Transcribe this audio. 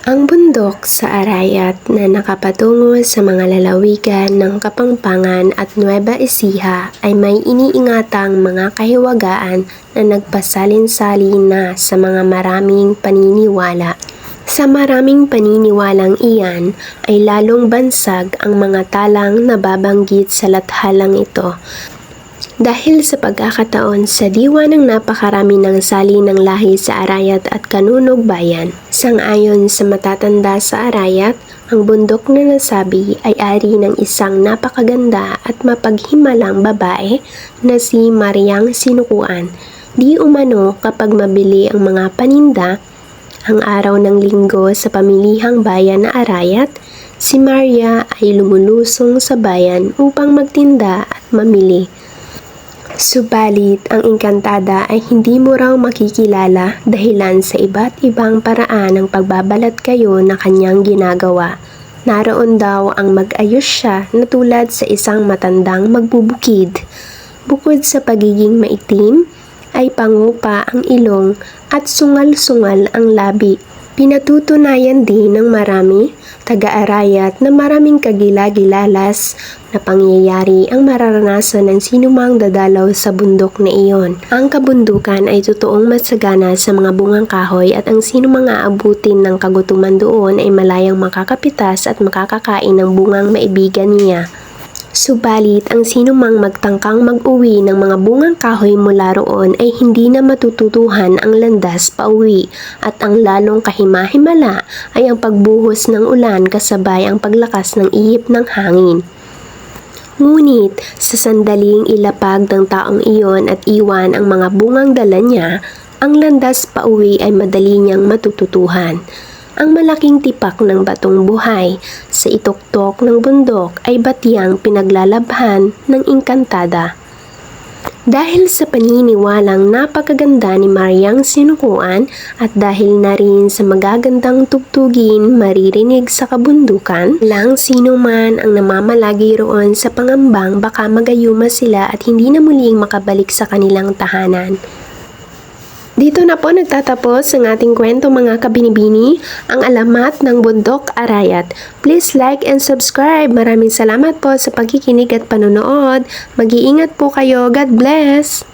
Ang bundok sa Arayat na nakapatungo sa mga lalawigan ng Kapampangan at Nueva Ecija ay may iniingatang mga kahiwagaan na nagpasalin-salin na sa mga maraming paniniwala. Sa maraming paniniwalang iyan ay lalong bansag ang mga talang nababanggit sa lathalang ito dahil sa pagkakataon sa diwa ng napakarami ng sali ng lahi sa Arayat at Kanunog Bayan, sangayon sa matatanda sa Arayat, ang bundok na nasabi ay ari ng isang napakaganda at mapaghimalang babae na si Mariang Sinukuan. Di umano kapag mabili ang mga paninda, ang araw ng linggo sa pamilihang bayan na Arayat, si Maria ay lumulusong sa bayan upang magtinda at mamili. Subalit, ang engkantada ay hindi mo raw makikilala dahilan sa iba't ibang paraan ng pagbabalat kayo na kanyang ginagawa. Naroon daw ang mag-ayos siya na tulad sa isang matandang magbubukid. Bukod sa pagiging maitim, ay pangupa ang ilong at sungal-sungal ang labi. Pinatutunayan din ng marami, taga-arayat na maraming kagila-gilalas na pangyayari ang mararanasan ng sinumang dadalaw sa bundok na iyon. Ang kabundukan ay totoong masagana sa mga bungang kahoy at ang sinumang aabutin ng kagutuman doon ay malayang makakapitas at makakakain ng bungang maibigan niya. Subalit, ang sinumang magtangkang mag-uwi ng mga bungang kahoy mula roon ay hindi na matututuhan ang landas pauwi at ang lalong kahimahimala ay ang pagbuhos ng ulan kasabay ang paglakas ng ihip ng hangin. Ngunit, sa sandaling ilapag ng taong iyon at iwan ang mga bungang dala niya, ang landas pauwi ay madali niyang matututuhan. Ang malaking tipak ng batong buhay sa ituktok ng bundok ay batyang pinaglalabhan ng engkantada. Dahil sa paniniwalang napakaganda ni Mariang Sinukuan at dahil na rin sa magagandang tugtugin maririnig sa kabundukan, lang sino man ang namamalagi roon sa pangambang baka magayuma sila at hindi na muling makabalik sa kanilang tahanan. Dito na po nagtatapos ang ating kwento mga kabinibini, ang alamat ng Bundok Arayat. Please like and subscribe. Maraming salamat po sa pagkikinig at panonood. Mag-iingat po kayo. God bless!